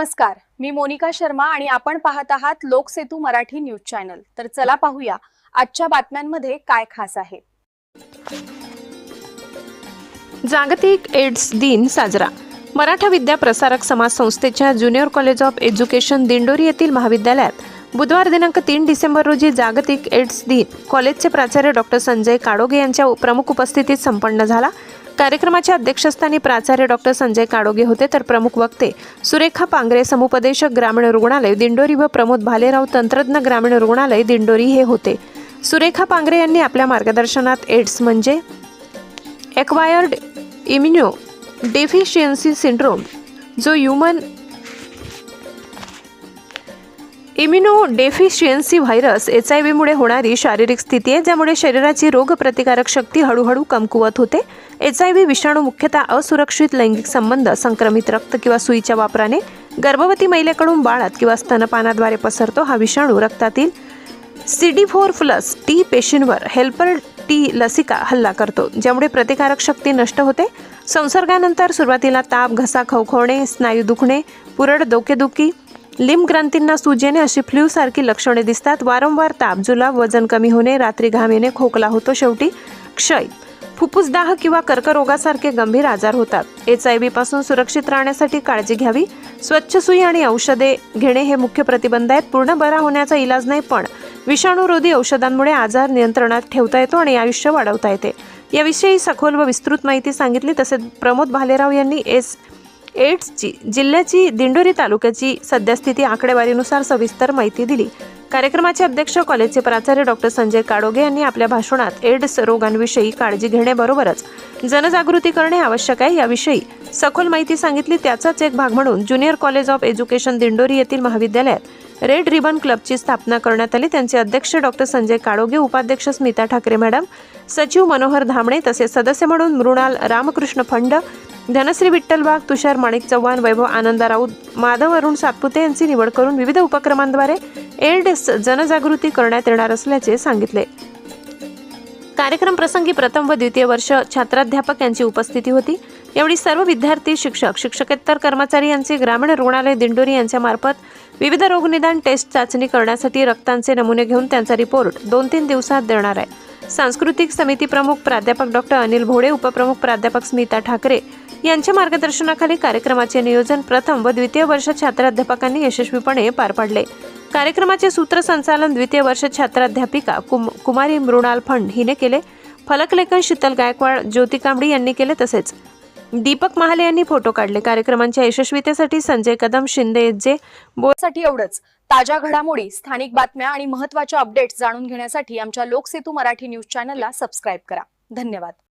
नमस्कार मी मोनिका शर्मा आणि आपण पाहत आहात लोकसेतू मराठी न्यूज चॅनल. तर चला पाहूया आजच्या बातम्यांमध्ये काय खास आहे. जागतिक एड्स दिन साजरा. मराठा विद्या प्रसारक समाज संस्थेच्या junior college of education Dindori येथील महाविद्यालयात बुधवार दिनांक तीन डिसेंबर रोजी जागतिक एड्स दिन कॉलेजचे प्राचार्य डॉक्टर संजय काडोगे यांच्या प्रमुख उपस्थितीत संपन्न झाला. कार्यक्रमाच्या अध्यक्षस्थानी प्राचार्य डॉक्टर संजय काडोगे होते तर प्रमुख वक्ते सुरेखा पांगरे समुपदेशक ग्रामीण रुग्णालय दिंडोरी व प्रमोद भालेराव तंत्रज्ञ ग्रामीण रुग्णालय दिंडोरी हे होते. सुरेखा पांगरे यांनी आपल्या मार्गदर्शनात एड्स म्हणजे एक्वायर्ड इम्युनो डेफिशियन्सी सिंड्रोम जो human immuno deficiency virus H I व्हीमुळे होणारी शारीरिक स्थिती आहे ज्यामुळे शरीराची रोगप्रतिकारक शक्ती हळूहळू कमकुवत होते. एच आय व्ही विषाणू मुख्यतः असुरक्षित लैंगिक संबंध संक्रमित रक्त किंवा सुईच्या वापराने गर्भवती महिलेकडून बाळात किंवा स्तनपानाद्वारे पसरतो हा विषाणू रक्तातील C D four plus T पेशींवर helper T लसिका हल्ला करतो ज्यामुळे प्रतिकारक शक्ती नष्ट होते. संसर्गानंतर सुरुवातीला ताप घसा खवखवणे स्नायू दुखणे पुरड डोकेदुखी लिंब ग्रंथींना सूज येणे अशी फ्ल्यूसारखी लक्षणे दिसतात. वारंवार ताप जुलाब वजन कमी होणे रात्री घाम येणे खोकला होतो शेवटी क्षय. फुफ्फुसदाह किंवा कर्करोगासारखे गंभीर आजार होतात. एच आय व्ही पासून सुरक्षित राहण्यासाठी काळजी घ्यावी. स्वच्छ सुई आणि औषधे घेणे हे मुख्य प्रतिबंध आहेत. पूर्ण बरा होण्याचा इलाज नाही पण विषाणूरोधी औषधांमुळे आजार नियंत्रणात ठेवता येतो आणि आयुष्य वाढवता येते. याविषयी सखोल व विस्तृत माहिती सांगितली. तसेच प्रमोद भालेराव यांनी एस एड्सची जिल्ह्याची दिंडोरी तालुक्याची सद्यस्थिती आकडेवारीनुसार सविस्तर माहिती दिली. कार्यक्रमाचे अध्यक्ष कॉलेजचे प्राचार्य डॉक्टर संजय काडोगे यांनी आपल्या भाषणात एड्स रोगांविषयी काळजी घेण्याबरोबरच जनजागृती करणे आवश्यक आहे याविषयी सखोल माहिती सांगितली त्याचाच एक भाग म्हणून junior college of education Dindori येथील महाविद्यालयात रेड रिबन क्लबची स्थापना करण्यात आली. त्यांचे अध्यक्ष डॉक्टर संजय काडोगे उपाध्यक्ष स्मिता ठाकरे मॅडम सचिव मनोहर धामणे तसेच सदस्य म्हणून मृणाल रामकृष्ण फंड धनश्री विठ्ठल बाग तुषार माणिक चव्हाण वैभव आनंदा राऊत माधव अरुण सातपुते यांची निवड करून विविध उपक्रमांद्वारे एड्स जनजागृती करण्यात येणार असल्याचे सांगितले. कार्यक्रम प्रसंगी प्रथम व द्वितीय वर्ष छात्राध्यापक यांची उपस्थिती होती. यावेळी सर्व विद्यार्थी शिक्षक शिक्षकेतर कर्मचारी यांचे ग्रामीण रुग्णालय दिंडोरी यांच्या मार्फत विविध रोगनिदान टेस्ट चाचणी करण्यासाठी रक्तांचे नमुने घेऊन त्यांचा रिपोर्ट दोन तीन दिवसात देणार आहे. सांस्कृतिक समिती प्रमुख प्राध्यापक डॉक्टर अनिल भोडे उपप्रमुख प्राध्यापक स्मिता ठाकरे यांच्या मार्गदर्शनाखाली कार्यक्रमाचे नियोजन प्रथम व द्वितीय वर्ष छात्राध्यापकांनी यशस्वीपणे पार पाडले. कार्यक्रमाचे सूत्रसंचालन द्वितीय वर्ष छात्राध्यापिका कुम कुमारी मृणाल फंड हिने केले. फलकलेखन शीतल गायकवाड ज्योती कांबडी यांनी केले तसेच दीपक महाले यांनी फोटो काढले. कार्यक्रमांच्या यशस्वीतेसाठी संजय कदम शिंदे जे बोलसाठी एवढंच. ताज्या घडामोडी स्थानिक बातम्या आणि महत्त्वाच्या अपडेट्स जाणून घेण्यासाठी आमच्या लोकसेतू मराठी न्यूज चॅनलला सबस्क्राईब करा. धन्यवाद.